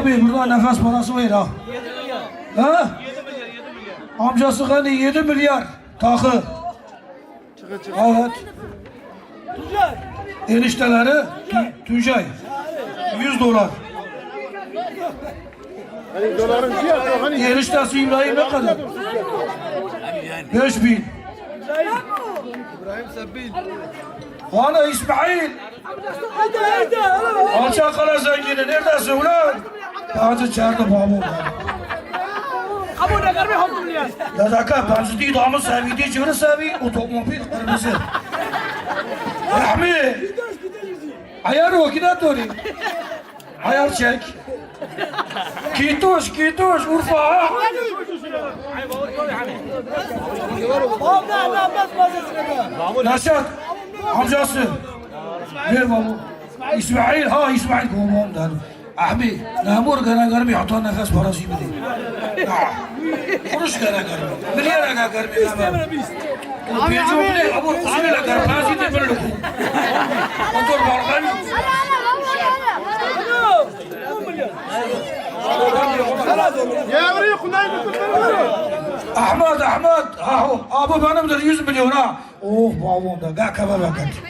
Abi burada nefes parası var ha. Ha? Amcası hani 7 milyar takı. Evet. Enişteleri Tü- Tuncay. 100 dolar. Hani doların fiyatı hani Eniştesi İbrahim ne kadar? 5000. İbrahim Sebbil. Ana İsmail. Alçak kala zengini neredesin ulan? Hacı içeride babu. Kamu nak kami hot miliar. Ya dakika ben sizi damı sevdi, cırı sevi, otomobil kırmızı. Rahmi. Ayar o kida tori. Ayar çek. Kitoş, kitoş, Urfa. Naşat, amcası. Ver babu. İsmail, ha İsmail kovmam Ahmi, namur gana garmi hata nefes parası gibi değil. Kuruş gana garmi. Milyara gana garmi. Birçok ne? Abu kusuyla garmi. Lazım de böyle. Otur balgani. Ya buraya kunday Ahmet, Ahmet. Abu benimdir 100 milyon ha. Oh, babam da. Gel kebaba gel.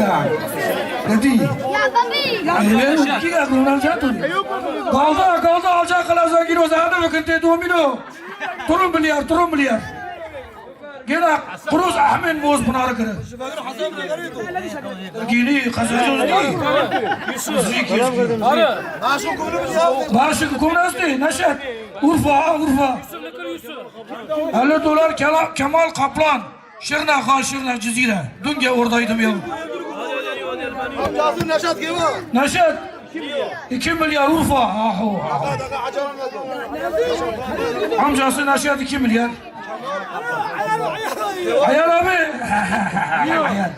Ya. Dedi. Öyle ki aklımdan jatuh. Kaldı kaldı alçak kala zengin o zaman vakit domino. Turun milyar turun milyar. Gene kuruz Ahmet Moz pınar kırık. Gini kazanıyoruz değil. Ya? Maaşı kumrası Neşet. Urfa, Urfa. 50 dolar Kemal, Kaplan. Şırnak Şırnak Cizire. Dün gel oradaydım ya. Amcası Neşat gibi. Neşet. 2 milyar Urfa. Ahu. ahu. Amcası Neşet 2 milyar. Hayal abi. Hayal.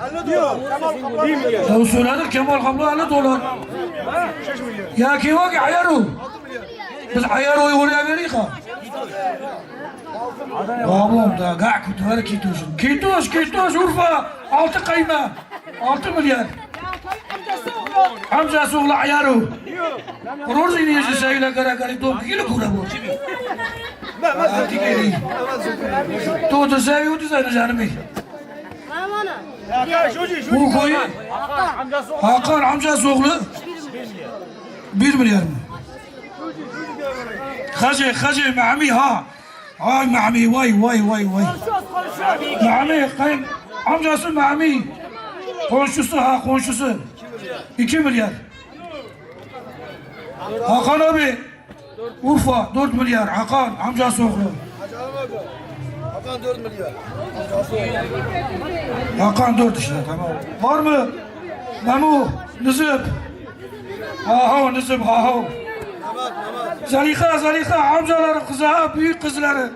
Ya söyledik Kemal Kaplan 50 dolar. Ya ki var ki ayaru. Biz ayaruyu oraya verdik ha. Babam da gak kutuları kitoşun. Kitoş, kitoş Urfa. Altı kayma. Altı milyar. Amcası oğlu ayaru. Kurur ziniyeci sayıyla gara gari dom kilo kura bu. Tu da sevi u da canım. Bu koyu. Hakan amcası oğlu. Bir milyar mı? Hacı, hacı, mami ha. Ay mami, vay vay vay vay. Mami, kayın, amcası mami. Komşusu ha, komşusu. İki milyar. Hakan abi. Urfa, dört milyar. Hakan, amcası oğlu. Hakan 4 milyar. Hakan dört işte, tamam. Var mı? Memu, Nızıp. Ha ha, Nızıp, ha ha. Zalika, Zalika, amcaları, kızı, ha, büyük kızları.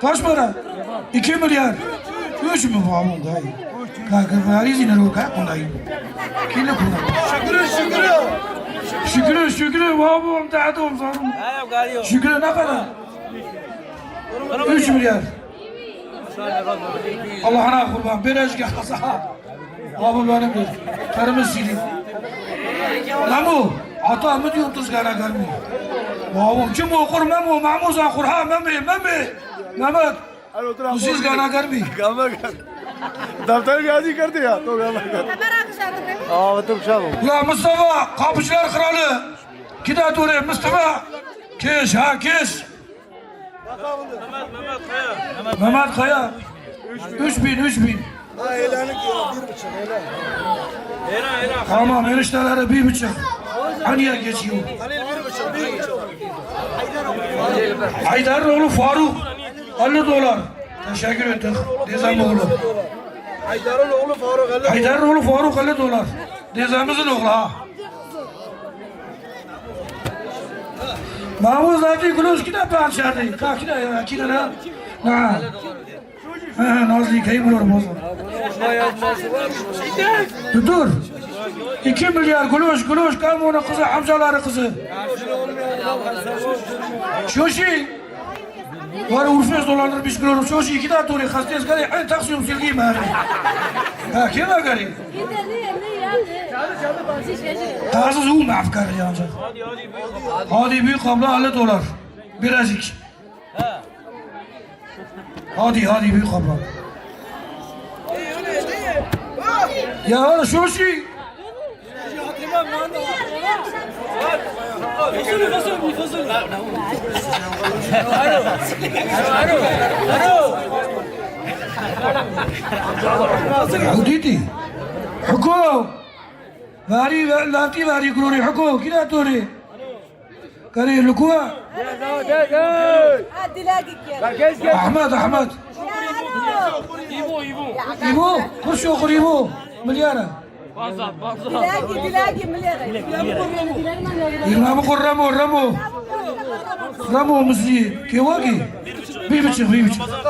Kaç para? İki milyar. Üç mü babam gayı? İner o kanka ondayım. Kille kuna. Şükürü şükürü. Şükrü, şükrü, babam, dadam, zarım. Şükrü ne kadar? Üç milyar. Allah'ına kurban, bir eşki hasa. Abi benimdir. Karımı sileyim. Namu, ata mı diyor tızgara gelmiyor. Babam kim okur Memo, Mahmuz okur ha Memi, Memi. Mehmet, siz gana gelmiyor. Kalma gel. Daftar gazi kardı ya. To kalma gel. Aa batum şabu. Ya Mustafa, kapıcılar kralı. Kida dure Mustafa. Kes ha kes. Mehmet Kaya. Üç bin, üç bin. Ha elanı diyor. Bir buçuk elan. Tamam enişteleri bir buçuk. Haniye geçiyor. Halil bir buçuk. Bir buçuk. Haydar'ın oğlu Faruk. 50 dolar. Teşekkür ettik. Dezem oğlu. Haydar'ın oğlu Faruk Ali. Haydar'ın oğlu Faruk 50 dolar. Dezemizin oğlu ha. Mahmuz Nafi Gülüz kine parçardı. Kalk kine ya kine ne? Ha. Ha, Nazlı yıkayım olur bozma. Dur dur. 2 milyar guluş kalma onun kızı amcaları kızı. Şoşi. Var Urfez dolanır biz gülürüm. Şoşi iki daha turi hastayız gari. En taksiyum silgiyim her. Ha kim var gari? Tarzı zuğum afkar ya ancak. Hadi büyük abla 50 dolar. Birazcık. Hadi hadi büyük abla. Ya فصلني فصلني فصلني ألو ألو ألو عوديتي حقوق باري لاتي باري كروني حقوق كده توري كري لكوا احمد احمد يبو يبو يبو خشوا قريبو مليانه WhatsApp, WhatsApp. Dilagi, dilagi, mlera. Iramo ko Ramo, Ramo. Ramo muzi. Ke wagi? Bir buçuk, bir buçuk. Ramazan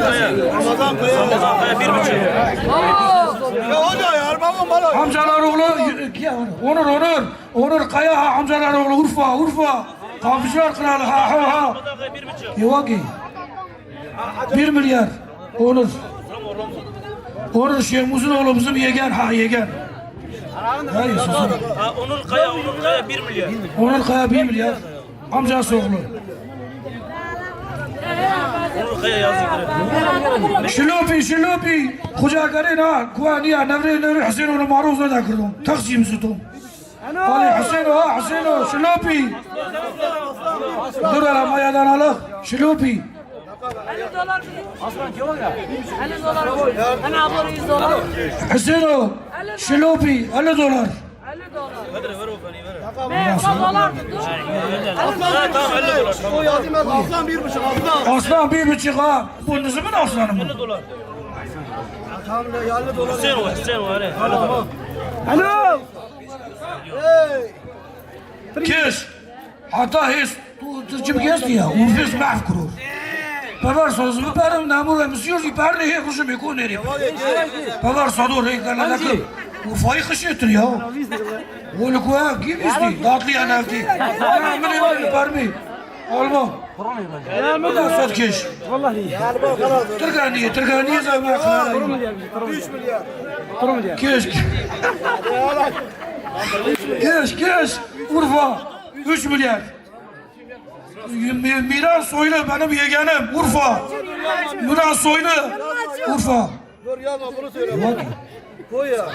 Kaya. Ramazan Kaya. Bir buçuk. Ya o oğlu, Onur, Onur. Onur Kaya, Hamzalar oğlu, Urfa, Urfa. Kavcılar kralı, ha ha ha. Yuvaki Bir milyar. Onur. Onur Şeyhimizin oğlu bizim yegen ha yegen Hayır susun Onur Kaya, Onur Kaya 1 milyar. Onur Kaya bir milyar. Amcası oğlu. Onur Kaya yazdık. Şilopi şilopi. Kuca garin ha Kuvaniya nevre nevre Hüseyin onu maruz ne da kırdım Taksim Şlupi. 50 dolar Aslan kim o ya? 50 dolar. Hani abla 100 dolar. Hüseyinov. Şlupi 50 dolar. 50 dolar. Ver ver o beni ver. 50 dolar tuttu. Aslan tamam 50 dolar. O yazayım aslan 1,5 aslan. Aslan 1,5 ha. Bu Nizim'in aslanı mı? 50 dolar. Tamam ya 50 dolar. Hüseyin Hüseyinov Hüseyinov hadi. Alo. Alo. Hey. Kiş. Hata his. Tırcım geçti ya Urfis mahv kurur. Pavar sözümü benim namur ve müsyor ki perni he kuşum yekun eri Pavar sadur he kana lakı Urfa'yı kış etir ya Oğlu kuya kim isti Datlı ya nefti Ya mene var parmi Alma Ya mene sat keş Tırganiye Tırganiye zaman kılara 3 milyar. Keş Keş keş Urfa 3 milyar Mi- Miras soylu benim yeğenim Urfa Miras soylu Urfa Dur yazma bunu söyle. Koy ya.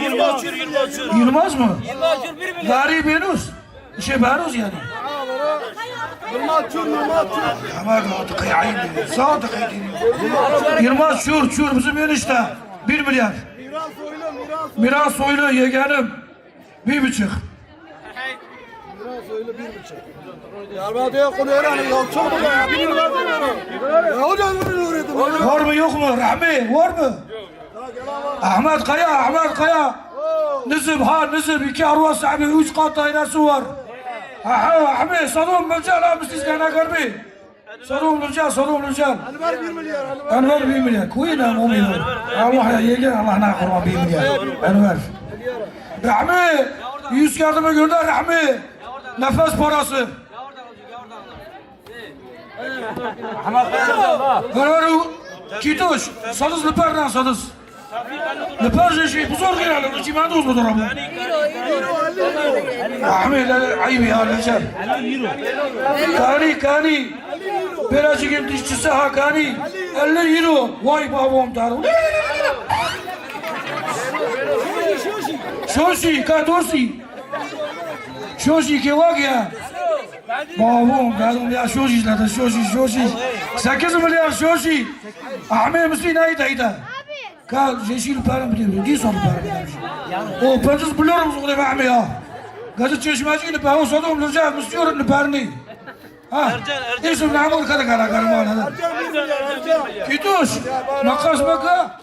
20 açıyor, 20 açıyor. Yılmaz mı? Gari Benus İşe Benus yani Yılmaz çur Yılmaz çur. Ama da kıyayım Sadık edeyim Yılmaz Çur Çur bizim enişte 1 milyar Miras soylu miras. Miras soylu yeğenim Bir buçuk Soylu bir buçuk. Ya ben de konu öğrenin ya. Çok mu ya? Bir milyar Ya hocam bunu öğretim. Var mı yok mu? Rahmi var mı? Ahmet Kaya, Ahmet Kaya. Nizip ha nizip iki arva sahibi üç kat dairesi var. Ha ha Ahmet sadum mülcal ha misliz kana garbi. Sadum mülcal, sadum mülcal. Ver bir milyar. Enver bir milyar. Kuyuna mu milyar. Allah ya yegen Allah na kurban bir milyar. Enver. Rahmi yüz yardımı gönder Rahmi. Nefes parası. Ver Kituş, sadız lüperden sadız. Lüper şey, bu zor gelen, bu cimen de uzun duramı. Ahmet, ayıp ya, lütfen. Kani, kani. Birazcık dişçisi ha kani. 50 euro. Vay babam tarım. Şoşi, kadosi. Şoşi ki var ya. Babam dedim ya şoşi izledi, şoşi, şoşi. 8 milyar şoşi. Ahmet Müslü neydi neydi? Ka yeşil param biliyor, değil sonra param. O pensiz biliyorum sonra Ahmet ya. Gazete çeşmeci ne param sadım lütfen, müslüyorum ne parni. Ha. Ercan, Ercan. İsim namur kada kara Ercan. Kituş. Makas baka.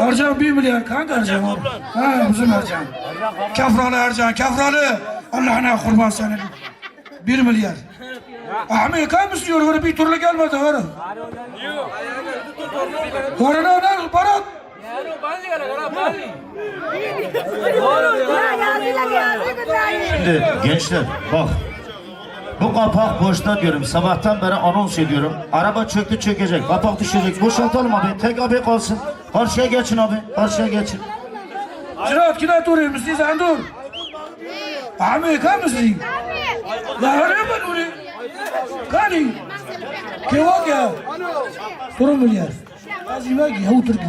Ercan bir milyar. Kanka Ercan. o. Ha bizim Ercan. Kafralı Ercan kafralı. Allah'ına kurban senin. Bir milyar. Ahmet kaç istiyor? Böyle bir türlü gelmedi. Var. Var ne ne? Barat. Şimdi gençler bak bu kapak boşta diyorum. Sabahtan beri anons ediyorum. Araba çöktü çökecek. Kapak düşecek. Boşaltalım abi. Tek abi kalsın. Karşıya geçin abi. Karşıya geçin. Cirat kina durayım siz sen dur. Ahmet kaç mısın? La öyle mi dur? Kani? Keva ya? Durun milyar. Azime ki ya otur ki.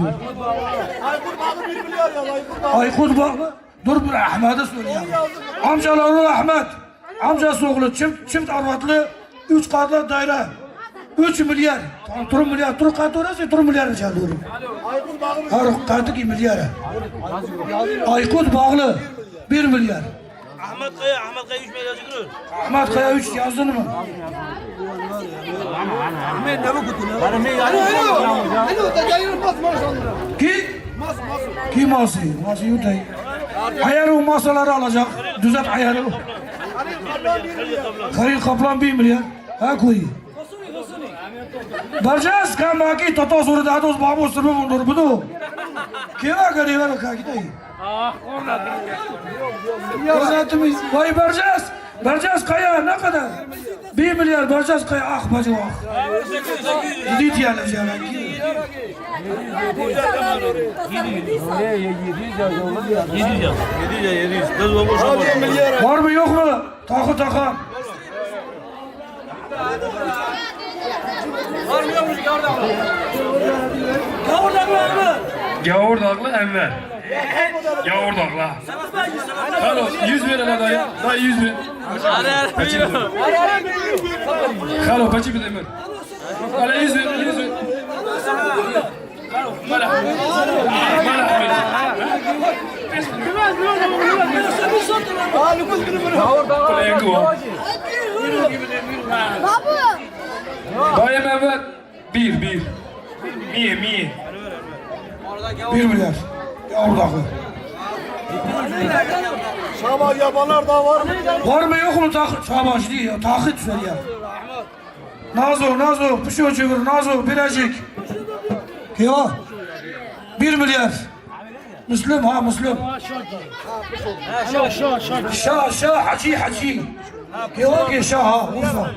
Aykut Bağlı bir milyar ya Aykut bakma. Dur bir Ahmet'e söyleyeyim. Amcaları Ahmet. Amcası oğlu çift, çift arvatlı. Üç katlı daire. Üç milyar. Tur milyar. Tur katı orası tur milyar rica ediyorum. Her katı ki milyar. Aykut bağlı. Bir milyar. Ahmet Kaya, Ahmet Kaya 3 milyar çıkıyor. Ahmet Kaya üç yazdın mı? Alo da yayın bas maşallah. Ki? Mas mas. Ki ması? Ması yutay. Ayarı masaları alacak. Düzelt ayarı. Hani. Halil Kaplan bir milyar. Ha koy. Barjas kan baki toto suru da dos babu suru mundur budu. Keva kare var ka kitay. Ah orada. Kazatımız. Vay Barjas. Barjas kaya ne kadar? Bir milyar Barjas kaya ah bacı ah. Gidit ya la jala. 700 yaz. 700 ya 700. Kız Hadi milyar. Var mı yok mu? Takı takan. Gavur dağlı Enver. Gavur dağlı. Halo 100 bin hele dayı. Dayı 100 bin. Halo kaçı bir demir. Hala 100 bin 100 bin. Mala. Mala. Aa Kule yakı Dayı Enver. Bir bir. Miye miye. Bir milyar. Ya oradaki. Şaban yabanlar daha var mı? Var mı yok mu? Çabaş değil ya. Takit söyle ya. Nazo, Nazo, bir şey çevir, Nazo, birazcık. Ya, bir milyar. مسلم ها مسلم. شا شا حجي حجي يوقي شا ها غرفة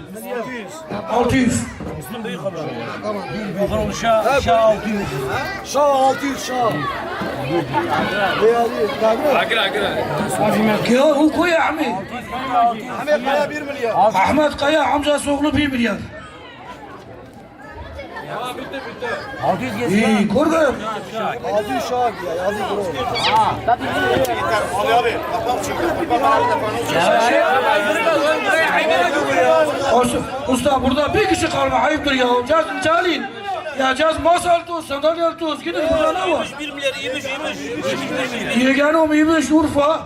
الطيف مسلم دي خبر خبر شا شا الطيف شا الطيف شا هو شا يا شا أحمد قيا حمزة سوغلو بيه مليار. 600 gelsin. İyi kurdum. 600 şak ya yazık bro. Ha. Abi abi kapat çünkü. Olsun. Usta burada bir kişi kalma ayıptır ya. Caz çalın. Ya caz masal tuz, sandalye tuz. Gidin burada ne var? 1 milyar yemiş yemiş. Yegane o yemiş Urfa.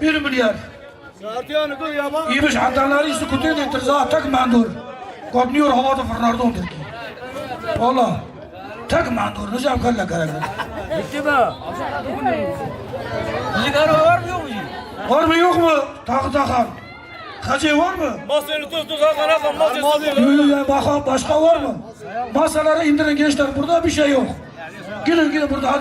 1 milyar. Yemiş hantarları ise kutuya getir. Zaten mendur. Kopmuyor havada fırlardan ondur ki. Valla. Tek mendur. Ne cevap kalla karakter. Var mı yok mu? Takı takan. Hacı var mı? Masayı tuz tuz hakan hakan masayı tuz. Yok ya baka- başka var mı? Masaları indirin gençler burada bir şey yok. Gidin gidin burada hadi.